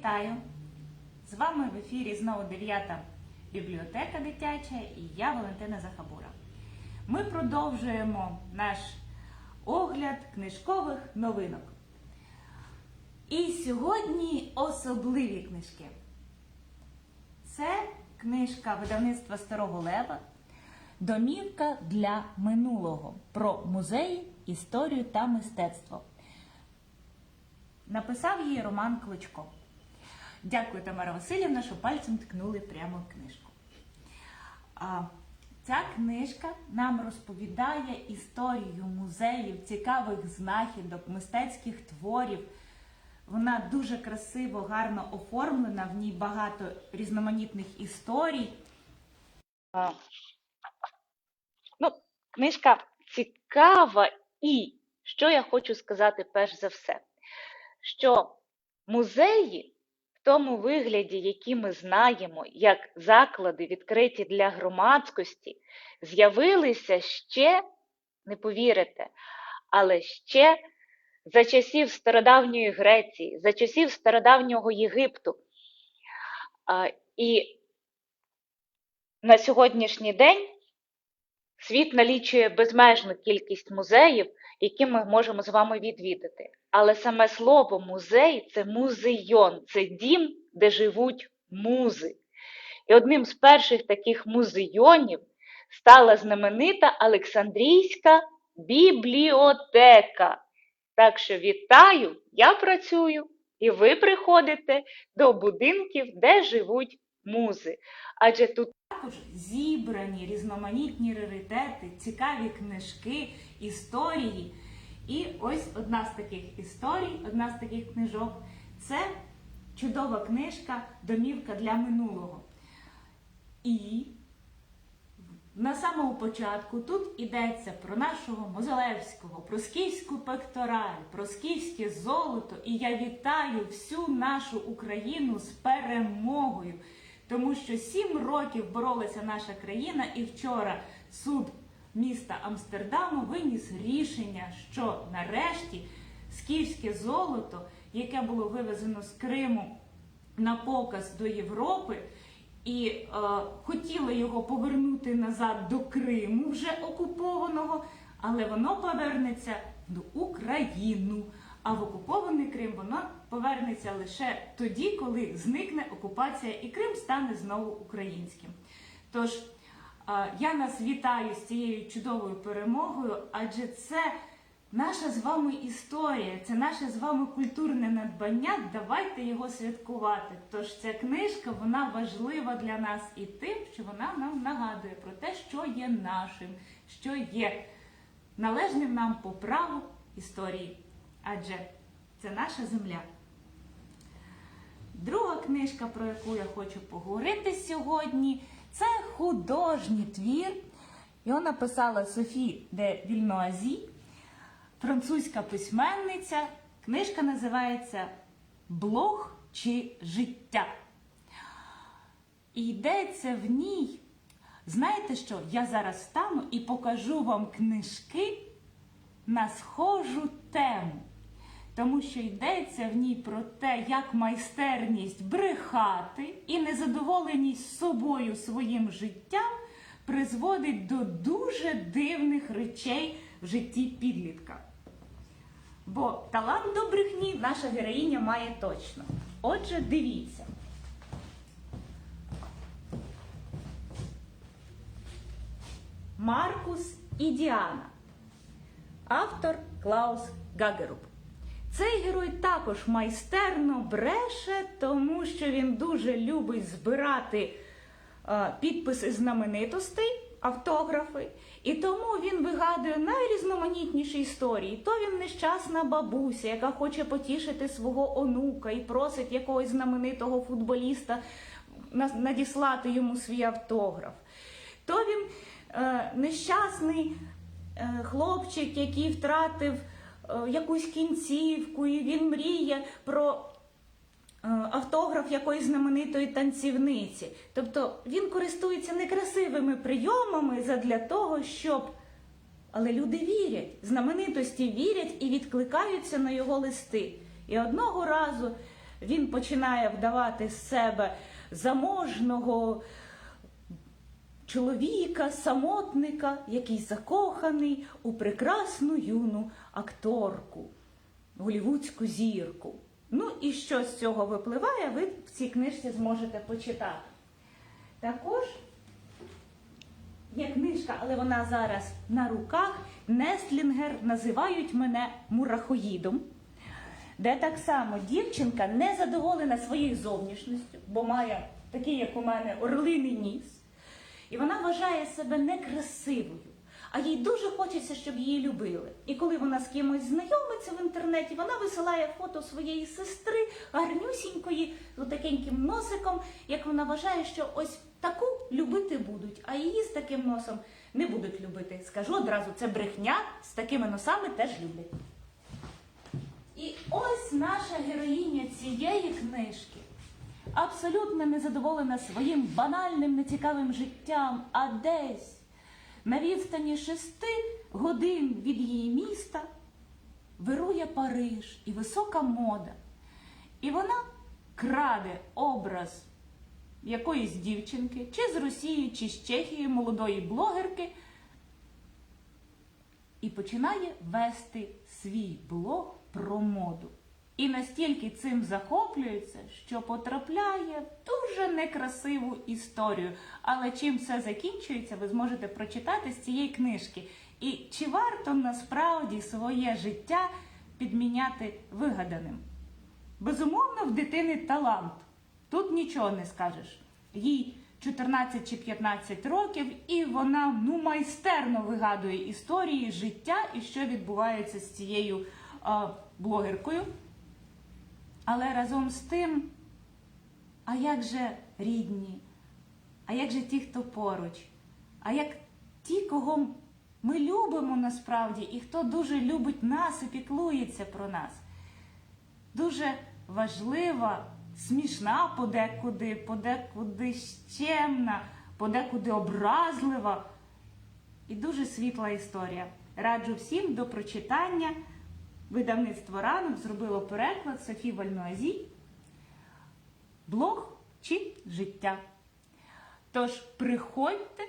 вітаю! З вами в ефірі знову 9 бібліотека дитяча і я Валентина Захабура. Ми продовжуємо наш огляд книжкових новинок. І сьогодні особливі книжки. Це книжка видавництва Старого Лева Домівка для минулого про музеї, історію та мистецтво. Написав її Роман Кличко. Дякую, Тамара Васильівна, що пальцем ткнули прямо в книжку. Ця книжка нам розповідає історію музеїв, цікавих знахідок, мистецьких творів. Вона дуже красиво, гарно оформлена, в ній багато різноманітних історій. Ну, книжка цікава, і що я хочу сказати перш за все, що музеї тому вигляді, які ми знаємо, як заклади відкриті для громадськості, з'явилися ще, не повірите, але ще за часів стародавньої Греції, за часів стародавнього Єгипту. І на сьогоднішній день світ налічує безмежну кількість музеїв, які ми можемо з вами відвідати. Але саме слово музей це музейон, це дім, де живуть музи. І одним з перших таких музейонів стала знаменита Олександрійська бібліотека. Так що вітаю, я працюю, і ви приходите до будинків, де живуть музи. Адже тут Також зібрані різноманітні раритети, цікаві книжки, історії. І ось одна з таких історій, одна з таких книжок це чудова книжка Домівка для минулого. І на самому початку тут йдеться про нашого Мозолевського, про скіфську пектораль, про скіфське золото. І я вітаю всю нашу Україну з перемогою. Тому що сім років боролася наша країна, і вчора суд міста Амстердаму виніс рішення, що нарешті скіфське золото, яке було вивезено з Криму на показ до Європи, і е, хотіли його повернути назад до Криму, вже окупованого, але воно повернеться до України. А в окупований Крим воно повернеться лише тоді, коли зникне окупація і Крим стане знову українським. Тож я нас вітаю з цією чудовою перемогою, адже це наша з вами історія, це наше з вами культурне надбання. Давайте його святкувати. Тож ця книжка вона важлива для нас і тим, що вона нам нагадує про те, що є нашим, що є належним нам по праву історії. Адже це наша земля. Друга книжка, про яку я хочу поговорити сьогодні, це художній твір. Його написала Софі де Вільноазі, французька письменниця. Книжка називається Блог чи життя. І йдеться в ній. Знаєте що? Я зараз стану і покажу вам книжки на схожу тему. Тому що йдеться в ній про те, як майстерність брехати і незадоволеність собою своїм життям призводить до дуже дивних речей в житті підлітка. Бо талант до брехні наша героїня має точно. Отже, дивіться. Маркус і Діана. Автор Клаус Гагеруб. Цей герой також майстерно бреше, тому що він дуже любить збирати е, підписи знаменитостей, автографи, і тому він вигадує найрізноманітніші історії. То він нещасна бабуся, яка хоче потішити свого онука і просить якогось знаменитого футболіста надіслати йому свій автограф. То він е, нещасний е, хлопчик, який втратив якусь кінцівку, і він мріє про е, автограф якоїсь знаменитої танцівниці. Тобто він користується некрасивими прийомами задля того, щоб. Але люди вірять, знаменитості вірять і відкликаються на його листи. І одного разу він починає вдавати з себе заможного чоловіка, самотника, який закоханий у прекрасну юну акторку, голівудську зірку. Ну і що з цього випливає, ви в цій книжці зможете почитати. Також є книжка, але вона зараз на руках. Нестлінгер називають мене мурахоїдом, де так само дівчинка не задоволена своєю зовнішністю, бо має такий, як у мене, орлиний ніс. І вона вважає себе некрасивою. А їй дуже хочеться, щоб її любили. І коли вона з кимось знайомиться в інтернеті, вона висилає фото своєї сестри, гарнюсінької, з такеньким носиком, як вона вважає, що ось таку любити будуть, а її з таким носом не будуть любити. Скажу одразу, це брехня, з такими носами теж люблять. І ось наша героїня цієї книжки абсолютно незадоволена своїм банальним, нецікавим життям, а десь на відстані шести годин від її міста вирує Париж і висока мода. І вона краде образ якоїсь дівчинки, чи з Росії, чи з Чехії, молодої блогерки, і починає вести свій блог про моду. І настільки цим захоплюється, що потрапляє в дуже некрасиву історію. Але чим все закінчується, ви зможете прочитати з цієї книжки. І чи варто насправді своє життя підміняти вигаданим? Безумовно, в дитини талант. Тут нічого не скажеш. Їй 14 чи 15 років, і вона ну майстерно вигадує історії життя і що відбувається з цією а, блогеркою. Але разом з тим, а як же рідні? А як же ті, хто поруч? А як ті, кого ми любимо насправді, і хто дуже любить нас і піклується про нас? Дуже важлива, смішна подекуди, подекуди щемна, подекуди образлива і дуже світла історія. Раджу всім до прочитання. Видавництво ранок зробило переклад Софі Вальнуазі Блог чи життя. Тож приходьте.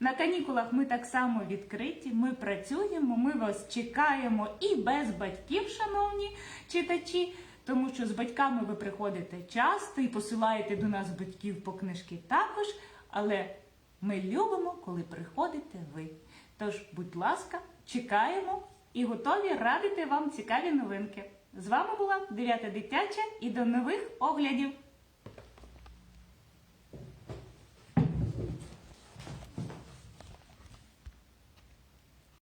На канікулах ми так само відкриті, ми працюємо, ми вас чекаємо і без батьків, шановні читачі, тому що з батьками ви приходите часто і посилаєте до нас батьків по книжки також. Але ми любимо, коли приходите ви. Тож, будь ласка, чекаємо і готові радити вам цікаві новинки. З вами була 9 дитяча і до нових оглядів!